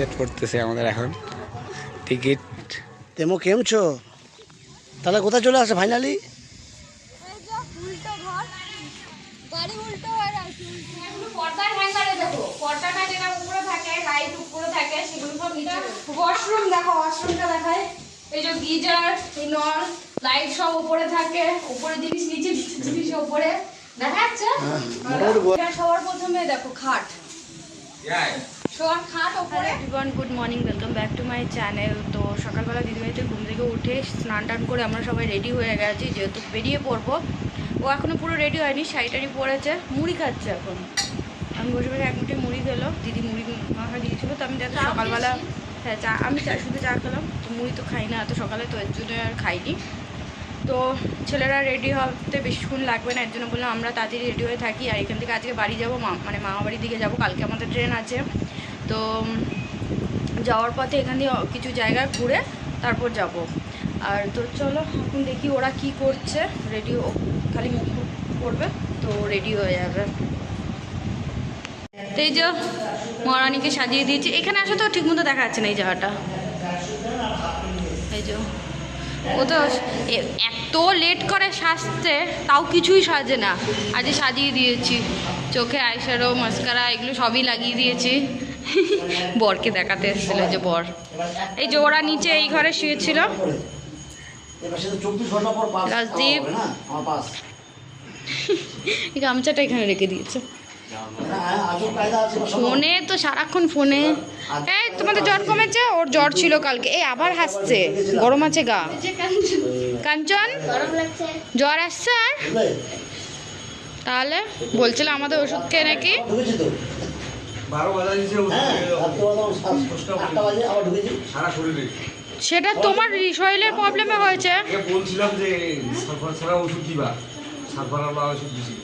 Select করতেছে আমাদের এখন। টিকিট তেমো কেম છો তাহলে কোথায় চলে আসে ফাইনালি হয়ে ওয়াশরুম দেখো। ওয়াশরুমটা দেখায় এই যে গিজার এই নল লাইট সব উপরে থাকে। উপরে জিনিস নিচে নিচে জিনিস উপরে। দেখা যাচ্ছে? সবার প্রথমে দেখো খাট। Everyone good morning welcome back to my channel তো সকালবেলা দিদিভাইতে ঘুম থেকে উঠে স্নান টান করে আমরা সবাই রেডি হয়ে গেছি যেহেতু বেরিয়ে পড়ব। ও এখনও পুরো রেডি হয়নি শাড়ি টাড়ি পরেছে মুড়ি খাচ্ছে এখন। আমি বসে বসে এক মুঠে মুড়ি খেলো দিদি মুড়ি মাখা দিয়েছিলো তো আমি দেখো সকালবেলা হ্যাঁ চা আমি চা শুধু চা খেলাম তো মুড়ি তো খাই না এত সকালে তো এর জন্য আর খাইনি। তো ছেলেরা রেডি হতে বেশিক্ষণ লাগবে না এর জন্য বললাম আমরা তাড়াতাড়ি রেডি হয়ে থাকি আর এখান থেকে আজকে বাড়ি যাব মা মানে মামা বাড়ির দিকে যাব কালকে আমাদের ট্রেন আছে। তো যাওয়ার পথে এখান দিয়ে কিছু জায়গা ঘুরে তারপর যাব। আর তো চলো, এখন দেখি ওরা কি করছে। রেডি খালি মুখ করবে, তো রেডি হয়ে যাবে। তো এই যে মহারানীকে সাজিয়ে দিয়েছি। এখানে আসো তো ঠিক মতো দেখা যাচ্ছে না এই জায়গাটা। এই যে, ও তো এত লেট করে সাজতে তাও কিছুই সাজে না। আজ সাজিয়ে দিয়েছি। চোখে আইশ্যাডো মাস্কারা এগুলো সবই লাগিয়ে দিয়েছি। বরকে দেখাতে এসেছিল যে বর। এই যে ওরা নিচে এই ঘরে শুয়েছিল। রাজদীপ। গামছাটা এখানে রেখে দিয়েছে। ফোনে তো সারাক্ষণ ফোনে। এই, তোমাদের জ্বর কমেছে? ওর জ্বর ছিল কালকে। এই, আবার হাসছে। গরম আছে গা। কাঞ্চন? জ্বর আসছে আর? তাহলে বলছিল আমাদের ওষুধ খেয়ে নাকি? বারো হ্যাঁ রাত্রেবেলা আমার সাত- আটটা বাজে আবার ঢুকেছি। সারা শরীরে। সেটা তোমার শরীরের প্রবলেমে হয়েছে? বলছিলাম যে সালফার ছাড়া ওষুধ দিবা। সালফার আলা ওষুধ দিছি।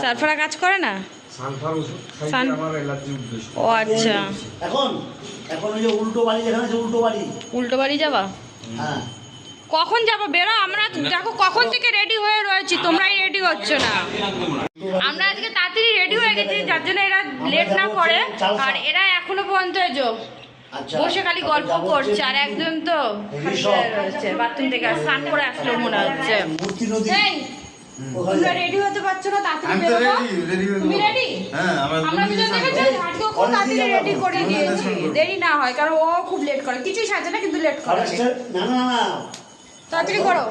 সালফারা কাজ করে না। সালফার ওষুধ খাইতে আমার অ্যালার্জি উদ্দেশ্য। ও আচ্ছা। এখন এখন ওই যে উল্টো বাড়ি যেখানে উল্টো বাড়ি। উল্টো বাড়ি যাবা? হ্যাঁ। কখন যাব? বেরো আমরা দেখো কখন থেকে রেডি হয়ে রয়েছি তোমরাই রেডি হচ্ছ না। আমরা আজকে তাড়াতাড়ি রেডি হয়ে গেছি যার জন্য এরা লেট না করে আর এরা এখনও পর্যন্ত আচ্ছা বসে খালি গল্প করছে আর একজন তো রয়েছে বাথরুম থেকে আর স্নান করে আসলো মনে হচ্ছে। তোমরা রেডি হতে পারছ না তাড়াতাড়ি বেরোবো? হয়ে তুমি রেডি হ্যাঁ, আমরা আমরা দুজন দেখেছি? আজকে খুব তাড়াতাড়ি রেডি করে দিয়েছি। দেরি না হয় কারণ ও খুব লেট করে কিছুই সাজে না কিন্তু লেট করে। না না না। তাড়াতাড়ি করো।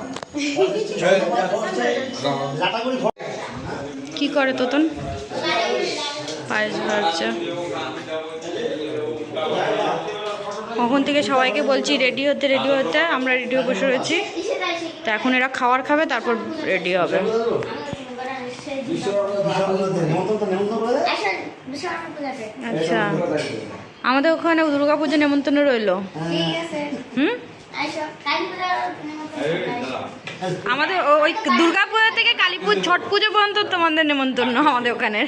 কি করে তোতন? পায়েস ভাবছে কখন থেকে সবাইকে বলছি রেডি হতে রেডি হতে আমরা রেডি হয়ে বসে রয়েছি। তো এখন এরা খাবার খাবে তারপর রেডি হবে। আচ্ছা। আমাদের ওখানে দুর্গা পুজো নেমন্তন্ন রইল। ঠিক হুম? আমাদের ওই দুর্গা পুজো থেকে কালী পুজো ছট পুজো পর্যন্ত তোমাদের নেমন্তন্ন আমাদের ওখানে।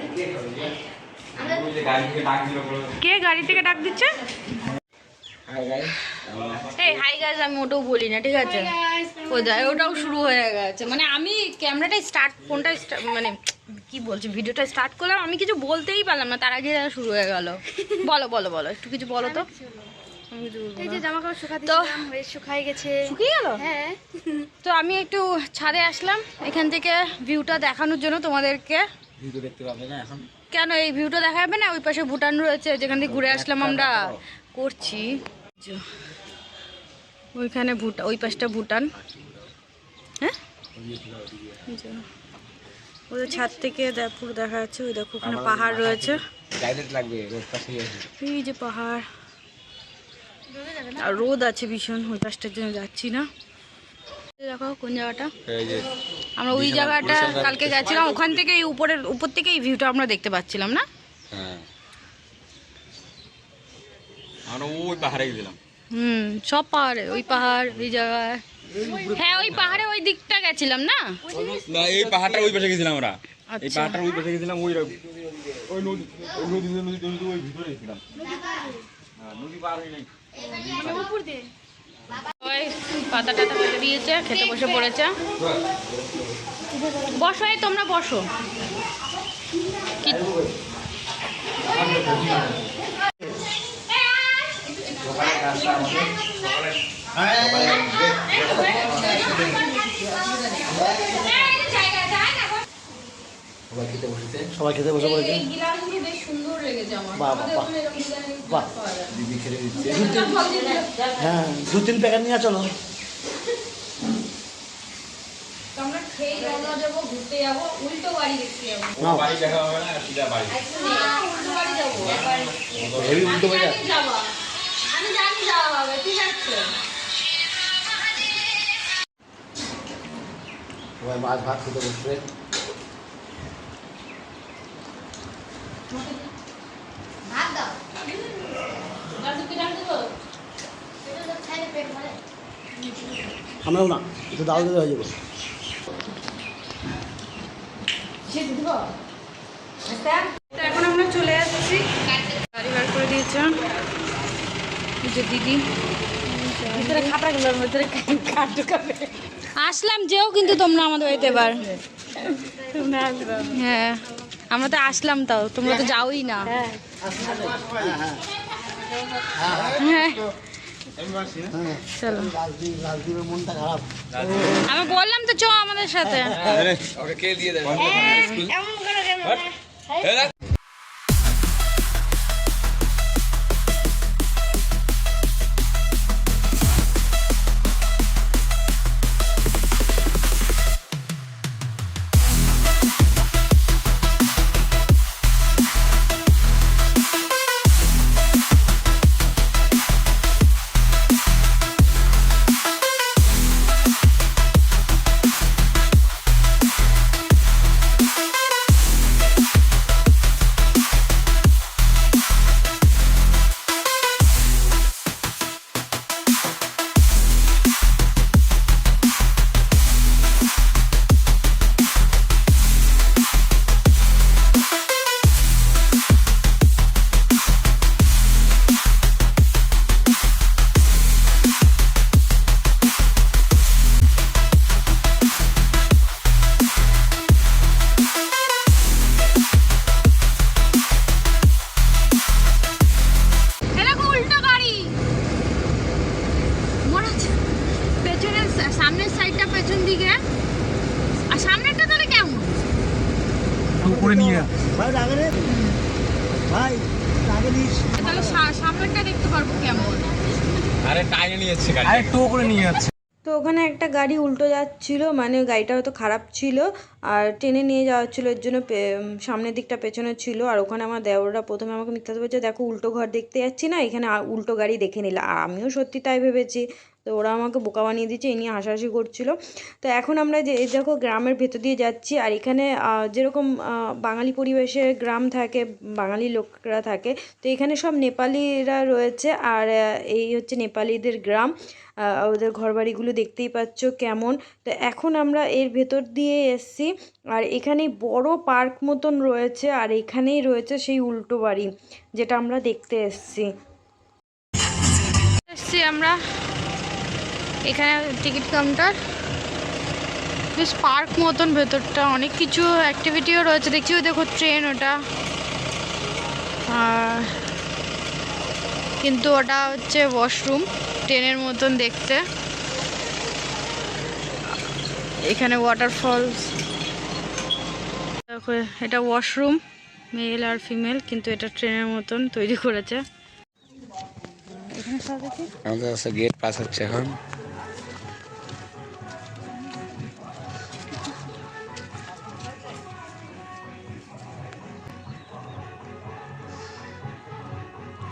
কে গাড়ি থেকে ডাক দিচ্ছে? এই হাই আমি ওটাও বলি না, ঠিক আছে? ওটাও শুরু হয়ে গেছে। মানে আমি স্টার্ট মানে কি বলছি ভিডিওটা স্টার্ট করলাম, আমি কিছু বলতেই পারলাম না, তার আগে শুরু হয়ে গেল। বলো বলো বলো, একটু কিছু বলো তো। এই যে জামা কাপড় শুকাতে তো শুকাই গেছে। শুকিয়ে গেল? হ্যাঁ। তো আমি একটু ছাদে আসলাম এখান থেকে ভিউটা দেখানোর জন্য তোমাদেরকে। ভিডিও দেখতে পাবে না এখন? কেন এই ভিউটা দেখাবে না? ওই পাশে ভুটান রয়েছে যেখান থেকে ঘুরে আসলাম আমরা করছি। ওইখানে ভুটা ওই পাশটা ভুটান। হ্যাঁ? ওদের ছাদ থেকে দেখ- পুরো দেখা যাচ্ছে ওই দেখো ওখানে পাহাড় রয়েছে। এই যে পাহাড়। আর রোদ আছে ভীষণ ওই পাশটার জন্য যাচ্ছি না। দেখো কোন জায়গাটা? আমরা ওই জায়গাটা কালকে গেছিলাম ওখান থেকে এই উপরের উপর থেকে এই ভিউটা আমরা দেখতে পাচ্ছিলাম না? হ্যাঁ। হুম সব পাহাড়ে ওই পাহাড় ওই জায়গায় হ্যাঁ ওই পাহাড়ে ওই দিকটা গেছিলাম না? না এই পাহাড়টার ওই পাশে গেছিলাম আমরা। এই আচ্ছা। পাহাড়টার ওই পাশে গেছিলাম ওই ওই নদী নদী নদী নদী ওই ভিতরে গেছিলাম। নদী পার হয়ে নাই পাতা টাতা কেটে দিয়েছে খেতে বসে পড়েছে। বসো এই তোমরা বসো। কি সবাই খেতে বসেছে। সবাই খেতে বসে পড়েছে এই গিলাসগুলো বেশ সুন্দর লেগেছে আমার। বাহ। দিদি খেতে দিচ্ছে। হ্যাঁ দু তিন প্যাকেট নিয়ে চলো। তো আমরা খেয়ে রওনা যাব ঘুরতে যাব উল্টো বাড়ি দেখতে যাব নাও বাড়ি দেখা হবে না সিধা বাড়ি উল্টো বাড়ি যাব এবার হেভি উল্টো আমি বাজার জানি যাবা আমি জানি যাওয়া হবে ঠিক আছে সবাই মাছ ভাত খেতে বসবে ভাত দাও গাছ কি ডাক দেবো এটা তো খাইলে পেট ভরে আমরাও না একটু দিলে হয়ে যাবে। তো এখন আমরা চলে যাচ্ছি গাড়ি বার করে দিয়েছে। যে দিদি। ভিতরে গেল ভিতরে আসলাম যেও কিন্তু তোমরা আমাদের বাড়িতে এবার। হ্যাঁ আমরা তো আসলাম তাও তোমরা তো যাওই না। হ্যাঁ। চলো। রাজদীপ রাজদীপের মনটা খারাপ আমি বললাম তো চ আমাদের সাথে। গাড়ি আরে টো করে নিয়ে যাচ্ছে। তো ওখানে একটা গাড়ি উল্টো যাচ্ছিল মানে গাড়িটা হয়তো খারাপ ছিল আর টেনে নিয়ে যাওয়া হচ্ছিল এর জন্য সামনের দিকটা পেছনে ছিল আর ওখানে আমার দেওররা প্রথমে আমাকে মিথ্যা বলছে দেখো উল্টো ঘর দেখতে যাচ্ছি না এখানে উল্টো গাড়ি দেখে নিলে। আর আমিও সত্যি তাই ভেবেছি। তো ওরা আমাকে বোকা বানিয়ে দিচ্ছে এই নিয়ে হাসাহাসি করছিল। তো এখন আমরা যে, এই দেখো গ্রামের ভেতর দিয়ে যাচ্ছি, আর এখানে যেরকম বাঙালি পরিবেশে গ্রাম থাকে, বাঙালি লোকরা থাকে, তো এখানে সব নেপালিরা রয়েছে, আর এই হচ্ছে নেপালিদের গ্রাম। ওদের ঘরবাড়িগুলো দেখতেই পাচ্ছ কেমন। তো এখন আমরা এর ভেতর দিয়ে এসছি, আর এখানে বড় পার্ক মতন রয়েছে, আর এখানেই রয়েছে সেই উল্টো বাড়ি, যেটা আমরা দেখতে এসছি। এসছি আমরা। এখানে টিকিট কাউন্টার। বেশ পার্ক মতন ভেতরটা অনেক কিছু অ্যাক্টিভিটিও রয়েছে। দেখছি ওই দেখো ট্রেন ওটা। আর কিন্তু ওটা হচ্ছে ওয়াশরুম ট্রেনের মতন দেখতে। এখানে ওয়াটারফলস দেখো এটা ওয়াশরুম মেল আর ফিমেল কিন্তু এটা ট্রেনের মতন তৈরি করেছে। এখানে সব দেখি? আমাদের কাছে গেট পাস হচ্ছে এখন।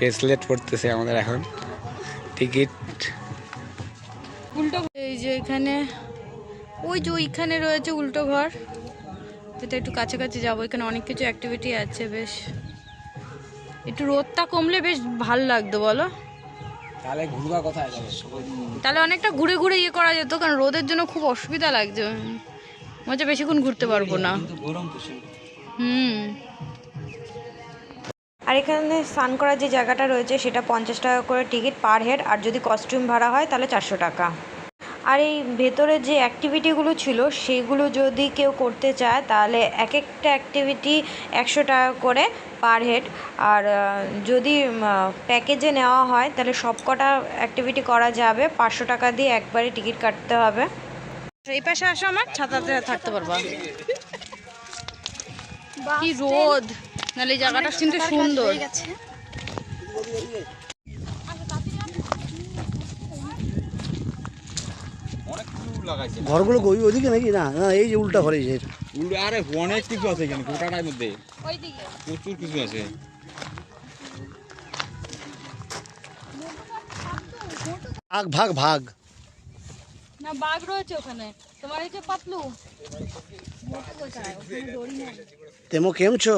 ব্রেসলেট পড়তেছে আমাদের এখন। টিকিট উল্টো এই যে এখানে ওই যে ওইখানে রয়েছে উল্টো ঘর। এটা একটু কাছাকাছি যাব এখানে অনেক কিছু অ্যাক্টিভিটি আছে বেশ। একটু রোদটা কমলে বেশ ভালো লাগতো বলো। তাহলে ঘুরবা কোথায় যাবে তাহলে অনেকটা ঘুরে ঘুরে ইয়ে করা যেত কারণ রোদের জন্য খুব অসুবিধা লাগছে। মনে হচ্ছে বেশিক্ষণ ঘুরতে পারব না। হুম। আর এখানে স্নান করার যে জায়গাটা রয়েছে সেটা পঞ্চাশ টাকা করে টিকিট পার হেড আর যদি কস্টিউম ভাড়া হয় তাহলে চারশো টাকা। আর এই ভেতরে যে অ্যাক্টিভিটিগুলো ছিল সেগুলো যদি কেউ করতে চায় তাহলে এক একটা অ্যাক্টিভিটি একশো টাকা করে পার হেড। আর যদি প্যাকেজে নেওয়া হয় তাহলে সব কটা অ্যাক্টিভিটি করা যাবে। পাঁচশো টাকা দিয়ে একবারে টিকিট কাটতে হবে। এই পাশে আসো আমার ছাতাতে থাকতে পারবা। কি রোদ। নাহলে এই জায়গাটা কিন্তু সুন্দর। অনেক কিছু লাগাইছে। ঘরগুলো ওই ওইদিকে নাকি? না না এই যে উল্টা ঘরে যে। উল্টো আরে অনেক কিছু আছে এখানে গোটাটার মধ্যে। ওইদিকে। প্রচুর কিছু আছে। ভাগ ভাগ ভাগ। না বাঘ রয়েছে ওখানে। তোমার এই যে পাতলু। তেমো কেম છો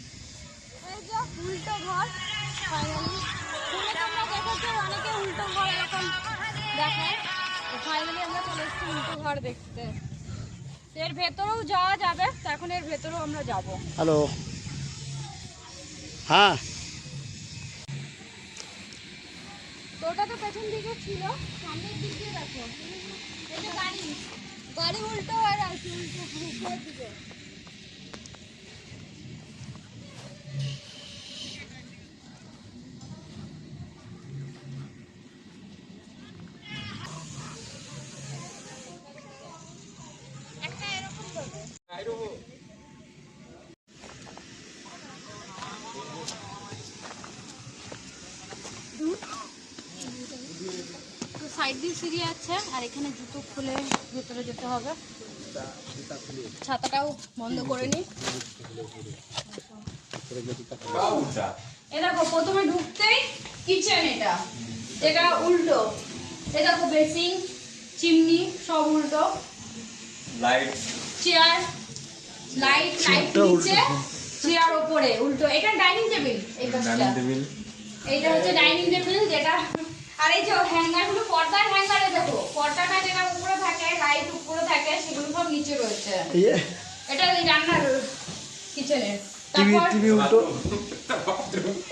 ভেতরেও যাওয়া যাবে তো এখন এর ভেতরেও আমরা যাব। হ্যালো। হ্যাঁ। তোটা তো পেছন দিকে ছিল সামনের দিক দিয়ে দেখো। গাড়ি গাড়ি উল্টো হয়ে আছে উল্টো দিকে। সাইড দিয়ে সিঁড়ি আছে আর এখানে জুতো খুলে ভেতরে যেতে হবে। ছাতাটাও বন্ধ করে নি। এ দেখো প্রথমে ঢুকতেই কিচেন এটা। এটা উল্টো। এ দেখো বেসিং চিমনি সব উল্টো। লাইট চেয়ার লাইট লাইট নিচে চেয়ার ওপরে উল্টো। এটা ডাইনিং টেবিল এই পাশটা টেবিল এইটা হচ্ছে ডাইনিং টেবিল যেটা আর এই যে হ্যাঙ্গারগুলো পর্দার হ্যাঙ্গারে দেখো পর্দাটা যেটা উপরে থাকে লাইট উপরে থাকে সেগুলো সব নিচে রয়েছে। এটা এই রান্নার কিচেনের টিভি টিভি উল্টো।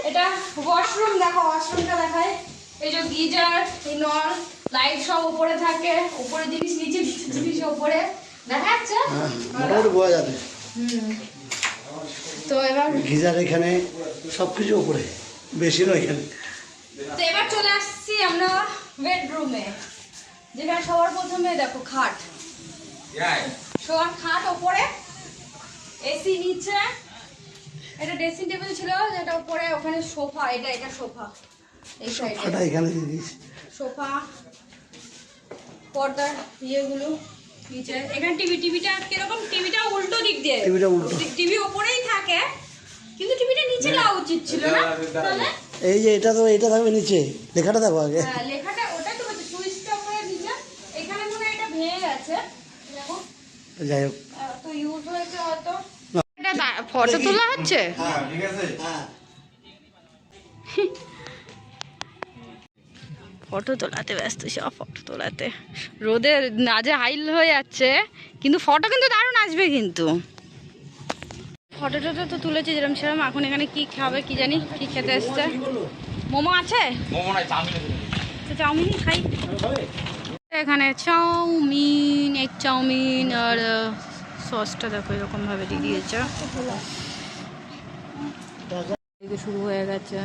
এটা ওয়াশরুম দেখো ওয়াশরুমটা দেখায় এই যে গিজার এই নল লাইট সব উপরে থাকে। উপরে জিনিস নিচে নিচে জিনিস উপরে। দেখা যাচ্ছে? হ্যাঁ মোটামুটি বোঝা যাবে। হুম। তো এবার গিজার এখানে সব কিছু উপরে বেশি নয় এখানে। তো এবার চলে আসছি। আমরা বেডরুমে যেখানে সবার প্রথমে দেখো খাট। শোয়ার খাট ওপরে এসি নিচে এটা ড্রেসিং টেবিল ছিল যেটা উপরে ওখানে সোফা এটা এটা সোফা। এই সাইডে এখানে সোফা পর্দার ইয়েগুলো নিচে। এখানে টিভি টিভিটা কীরকম? টিভিটা উল্টো দিক দিয়ে। টিভিটা উল্টো। টিভি ওপরেই থাকে কিন্তু টিভিটা নিচে দেওয়া উচিত ছিল না? তাহলে এই যে এটা তো এটা থাকবে নিচে। লেখাটা দেখো আগে। হ্যাঁ, লেখাটা ওটাই তো সুইচটা উপরে নিচে। এখানে মনে এটা ভেঙে গেছে। দেখো। যাই হোক। তো ইউজ হয়েছে হয়তো। এটা ফটো তোলা হচ্ছে? হ্যাঁ ফটো তোলাতে ব্যস্ত সব ফটো তোলাতে। রোদে নাজে হাইল হয়ে যাচ্ছে কিন্তু ফটো কিন্তু দারুণ আসবে কিন্তু। ফটো টটো তো তুলেছি যেরকম সেরকম এখন এখানে কি খাবে কি জানি কি খেতে এসছে। মোমো আছে? চাউমিন তো চাউমিনই খাই। এখানে চাউমিন এক চাউমিন আর সসটা দেখো এরকমভাবে দিয়ে দিয়েছে। শুরু হয়ে গেছে।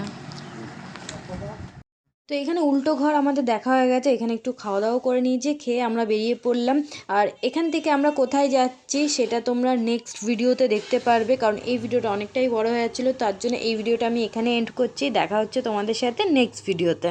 তো এখানে উল্টো ঘর আমাদের দেখা হয়ে গেছে। এখানে একটু খাওয়া দাওয়া করে নিয়েছে, খেয়ে আমরা বেরিয়ে পড়লাম। আর এখান থেকে আমরা কোথায় যাচ্ছি সেটা তোমরা নেক্সট ভিডিওতে দেখতে পারবে, কারণ এই ভিডিওটা অনেকটাই বড় হয়ে যাচ্ছিল। তার জন্য এই ভিডিওটা আমি এখানে এন্ড করছি। দেখা হচ্ছে তোমাদের সাথে নেক্সট ভিডিওতে